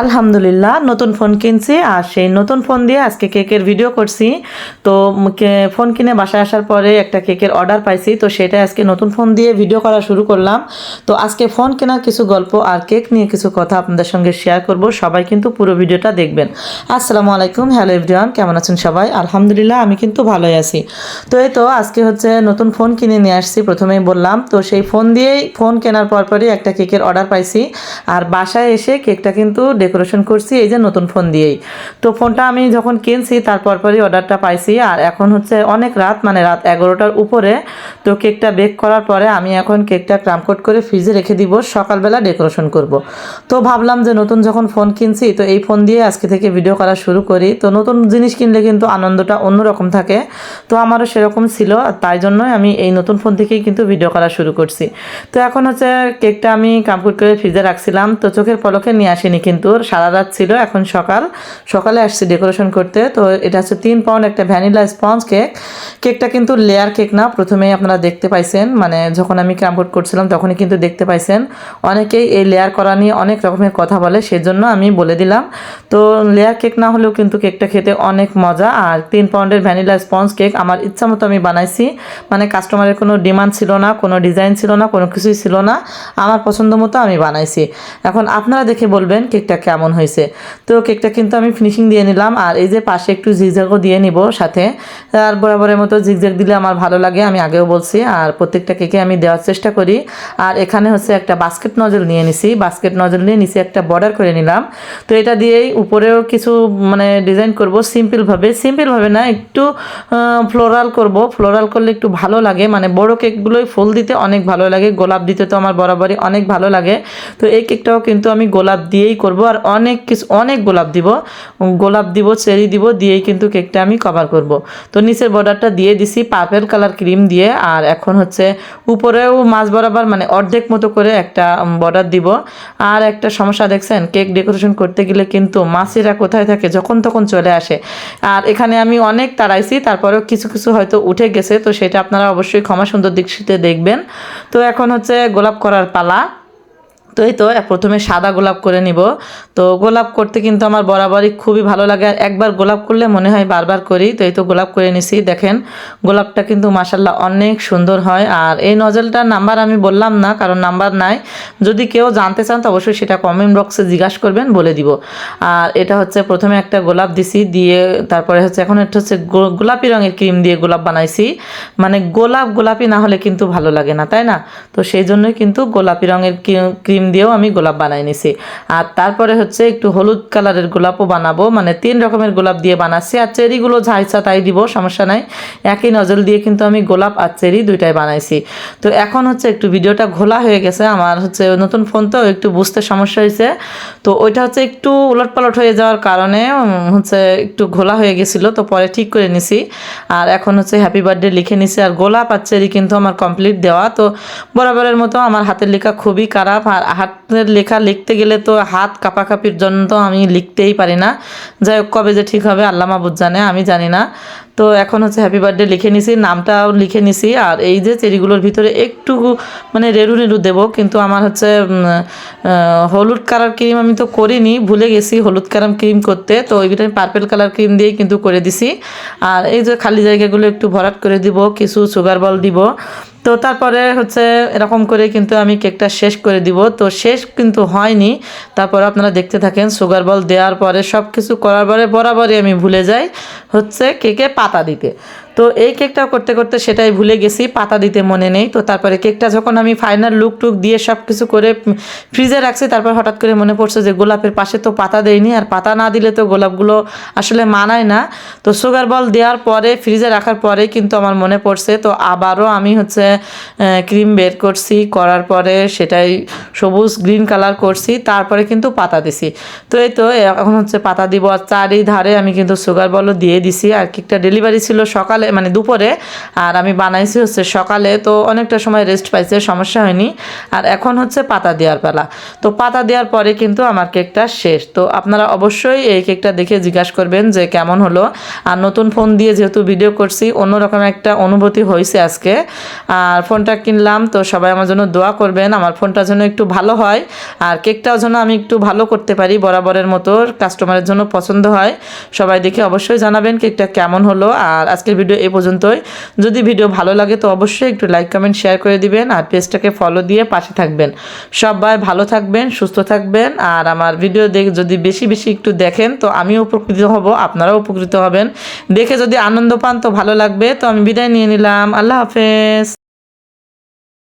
আলহামদুলিল্লাহ, নতুন ফোন কিনছি আর সেই নতুন ফোন দিয়ে আজকে কেকের ভিডিও করছি। তো ফোন কিনে বাসায় আসার পরে একটা কেকের অর্ডার পাইছি, তো সেটা আজকে নতুন ফোন দিয়ে ভিডিও করা শুরু করলাম। তো আজকে ফোন কেনার কিছু গল্প আর কেক নিয়ে কিছু কথা আপনাদের সঙ্গে শেয়ার করব, সবাই কিন্তু পুরো ভিডিওটা দেখবেন। আসসালামু আলাইকুম, হ্যালো এভরিওয়ান কেমন আছেন সবাই? আলহামদুলিল্লাহ, আমি কিন্তু ভালোই আছি। তো এই তো আজকে হচ্ছে নতুন ফোন কিনে নিয়ে আসছি, প্রথমেই বললাম। তো সেই ফোন দিয়েই ফোন কেনার পরপরই একটা কেকের অর্ডার পাইছি। আর বাসায় এসে কেকটা কিন্তু ডেকোরেশন করছি, এই যে নতুন ফোন দিয়েই। তো ফোনটা আমি যখন কিনছি তারপর পরই অর্ডারটা পাইছি। আর এখন হচ্ছে অনেক রাত মানে রাত এগারোটার উপরে। তো কেকটা বেক করার পরে আমি এখন কেকটা ক্রামকোট করে ফ্রিজে রেখে দিব, সকালবেলা ডেকোরেশন করব। তো ভাবলাম যে নতুন যখন ফোন কিনছি, তো এই ফোন দিয়ে আজকে থেকে ভিডিও করা শুরু করি। তো নতুন জিনিস কিনলে কিন্তু আনন্দটা অন্যরকম থাকে। তো আমারও সেরকম ছিল, তাই জন্যই আমি এই নতুন ফোন থেকেই কিন্তু ভিডিও করা শুরু করছি। তো এখন হচ্ছে কেকটা আমি কমপ্লিট করে ফ্রিজে রাখছিলাম। তো চোখের পলকে নিয়ে আসিনি কিন্তু। সারা রাত ছিল, এখন সকাল। সকালে আসছি ডেকোরেশন করতে। তো এটা হচ্ছে তিন পাউন্ড একটা ভ্যানিলা স্পঞ্জ কেক কেকটা কিন্তু লেয়ার কেক না, প্রথমেই আপনারা দেখতে পাইছেন। মানে যখন আমি ক্রামকোট করছিলাম, তখনই কিন্তু দেখতে পাইছেন। অনেকেই এই লেয়ার করা নিয়ে অনেক রকমের কথা বলে, সেজন্য আমি বলে দিলাম। তো লেয়ার কেক না হলেও কিন্তু কেকটা খেতে অনেক মজা। আর তিন পাউন্ডের ভ্যানিলা স্পঞ্জ কেক আমার ইচ্ছা মতো আমি বানাইছি। মানে কাস্টমারের কোনো ডিমান্ড ছিল না, কোনো ডিজাইন ছিল না, কোনো কিছুই ছিল না। আমার পছন্দ মতো আমি বানাইছি। এখন আপনারা দেখে বলবেন কেকটা কেমন হয়েছে? তো কেকটা কিন্তু আমি ফিনিশিং দিয়ে নিলাম, আর এই যে পাশে একটু জিগজ্যাগও দিয়ে নিব সাথে। আর বরাবরের মতো জিগজ্যাগ দিলে আমার ভালো লাগে, আমি আগেও বলছি। আর প্রত্যেকটা কেকে আমি দেওয়ার চেষ্টা করি। আর এখানে হচ্ছে একটা বাস্কেট নজল নিয়ে নিছি। বাস্কেট নজল নিয়ে নিচে একটা বর্ডার করে নিলাম। তো এটা দিয়েই উপরেও কিছু মানে ডিজাইন করব সিম্পলভাবে সিম্পলভাবে না, একটু ফ্লোরাল করব। ফ্লোরাল করলে একটু ভালো লাগে। মানে বড় কেকগুলোই ফুল দিতে অনেক ভালো লাগে। গোলাপ দিতে তো আমার বরাবরই অনেক ভালো লাগে। তো এই কেকটাও কিন্তু আমি গোলাপ দিয়েই করব। আর অনেক কিছু, অনেক গোলাপ দিব। গোলাপ দিব, চেরি দিব, দিয়েই কিন্তু কেকটা আমি কভার করব। তো নিচের বর্ডারটা দিয়ে দিছি পার্পেল কালার ক্রিম দিয়ে, আর এখন হচ্ছে উপরেও মাছ বরাবর মানে অর্ধেক মতো করে একটা বর্ডার দিব। আর একটা সমস্যা দেখছেন, কেক ডেকোরেশন করতে গেলে কিন্তু মাছিরা কোথায় থাকে, যখন তখন চলে আসে। আর এখানে আমি অনেক তাড়াইছি, তারপরেও কিছু কিছু হয়তো উঠে গেছে, তো সেটা আপনারা অবশ্যই ক্ষমা সুন্দর দৃষ্টিতে দেখবেন। তো এখন হচ্ছে গোলাপ করার পালা। তো এই তো, প্রথমে সাদা গোলাপ করে নিব। তো গোলাপ করতে কিন্তু আমার বরাবরই খুবই ভালো লাগে। আর একবার গোলাপ করলে মনে হয় বারবার করি, তো এই তো গোলাপ করে নিছি। দেখেন, গোলাপটা কিন্তু মাসাল্লাহ অনেক সুন্দর হয়। আর এই নজলটার নাম্বার আমি বললাম না, কারণ নাম্বার নাই। যদি কেউ জানতে চান, তো অবশ্যই সেটা কমেন্ট বক্সে জিজ্ঞাসা করবেন, বলে দিব। আর এটা হচ্ছে প্রথমে একটা গোলাপ দিছি, দিয়ে তারপরে হচ্ছে এখন একটা হচ্ছে গোলাপি রঙের ক্রিম দিয়ে গোলাপ বানাইছি। মানে গোলাপ গোলাপি না হলে কিন্তু ভালো লাগে না, তাই না? তো সেই জন্যই কিন্তু গোলাপি রঙের কি- ক্রিম দিয়েও আমি গোলাপ বানাই নিছি। আর তারপরে হচ্ছে একটু হলুদ কালারের গোলাপও বানাবো। মানে তিন রকমের গোলাপ দিয়ে বানাচ্ছি। আর চেরিগুলো যা ইচ্ছা তাই দিব, সমস্যা নাই। একই নজল দিয়ে কিন্তু আমি গোলাপ আর চেরি দুইটাই বানাইছি। তো এখন হচ্ছে একটু ভিডিওটা ঘোলা হয়ে গেছে। আমার হচ্ছে নতুন ফোন তো, একটু বুঝতে সমস্যা হয়েছে তো ওইটা হচ্ছে একটু উলট পালট হয়ে যাওয়ার কারণে হচ্ছে একটু ঘোলা হয়ে গেছিল। তো পরে ঠিক করে নিছি। আর এখন হচ্ছে হ্যাপি বার্থডে লিখে নিছি। আর গোলাপ আর চেরি কিন্তু আমার কমপ্লিট দেওয়া। তো বরাবরের মতো আমার হাতের লেখা খুবই খারাপ। আর হাতের লেখা লিখতে গেলে তো হাত কাঁপাকাঁপির জন্য তো আমি লিখতেই পারি না। যাই হোক, কবে যে ঠিক হবে আল্লাহ মাহবুদ জানে, আমি জানি না। তো এখন হচ্ছে হ্যাপি বার্থডে লিখে নিছি, নামটাও লিখে নিছি। আর এই যে চেরিগুলোর ভিতরে একটু মানে রেরু নেরু দেবো, কিন্তু আমার হচ্ছে হলুদ কালার ক্রিম আমি তো করিনি, ভুলে গেছি হলুদ কালার ক্রিম করতে। তো ওইটা আমি পার্পেল কালার ক্রিম দিয়েই কিন্তু করে দিছি। আর এই যে খালি জায়গাগুলো একটু ভরাট করে দিব, কিছু সুগার বল দিব। তো তারপরে হচ্ছে এরকম করে কিন্তু আমি কেকটা শেষ করে দিব। তো শেষ কিন্তু হয়নি। তারপর আপনারা দেখতে থাকেন সুগার বল দেওয়ার পরে সব কিছু করার পরে বরাবরই আমি ভুলে যাই হচ্ছে কেকে পাতা দিতে। তো এই কেকটা করতে করতে সেটাই ভুলে গেছি, পাতা দিতে মনে নেই। তো তারপরে কেকটা যখন আমি ফাইনাল লুক টুক দিয়ে সব কিছু করে ফ্রিজে রাখছি, তারপর হঠাৎ করে মনে পড়ছে যে গোলাপের পাশে তো পাতা দেয়নি, আর পাতা না দিলে তো গোলাপগুলো আসলে মানায় না। তো সুগার বল দেওয়ার পরে, ফ্রিজে রাখার পরে কিন্তু আমার মনে পড়ছে, তো আবারও আমি হচ্ছে ক্রিম বের করছি, করার পরে সেটাই সবুজ গ্রিন কালার করছি, তারপরে কিন্তু পাতা দিছি। তো এই তো, এখন হচ্ছে পাতা দিব, আর চারিধারে আমি কিন্তু সুগার বলও দিয়ে দিছি, আর কেকটা ডেলিভারি ছিল সকালে। সকালে মানে দুপুরে, আর আমি বানাইছি হচ্ছে সকালে, তো অনেকটা সময় রেস্ট পাইছে, সমস্যা হয়নি। আর এখন হচ্ছে পাতা দেওয়ার পালা। তো পাতা দেওয়ার পরে কিন্তু আমার কেকটা শেষ। তো আপনারা অবশ্যই এই কেকটা দেখে জিজ্ঞাসা করবেন যে কেমন হলো। আর নতুন ফোন দিয়ে যেহেতু ভিডিও করছি, অন্যরকম একটা অনুভূতি হয়েছে আজকে। আর ফোনটা কিনলাম, তো সবাই আমার জন্য দোয়া করবেন। আমার ফোনটা যেন একটু ভালো হয়, আর কেকটাও যেন আমি একটু ভালো করতে পারি, বরাবরের মতো কাস্টমারের জন্য পছন্দ হয়। সবাই দেখে অবশ্যই জানাবেন কেকটা কেমন হলো। আর আজকের ভিডিও এই পর্যন্তই। যদি ভিডিও ভালো লাগে তো অবশ্যই একটু লাইক কমেন্ট শেয়ার করে দিবেন আর পেজটাকে ফলো দিয়ে পাশে থাকবেন। সবাই ভালো থাকবেন, সুস্থ থাকবেন আর আমার ভিডিও দেখ যদি বেশি বেশি একটু দেখেন তো আমিও উপকৃত হব, আপনারাও উপকৃত হবেন। দেখে যদি আনন্দ পান তো ভালো লাগবে। তো আমি বিদায় নিয়ে নিলাম। আল্লাহ হাফেজ।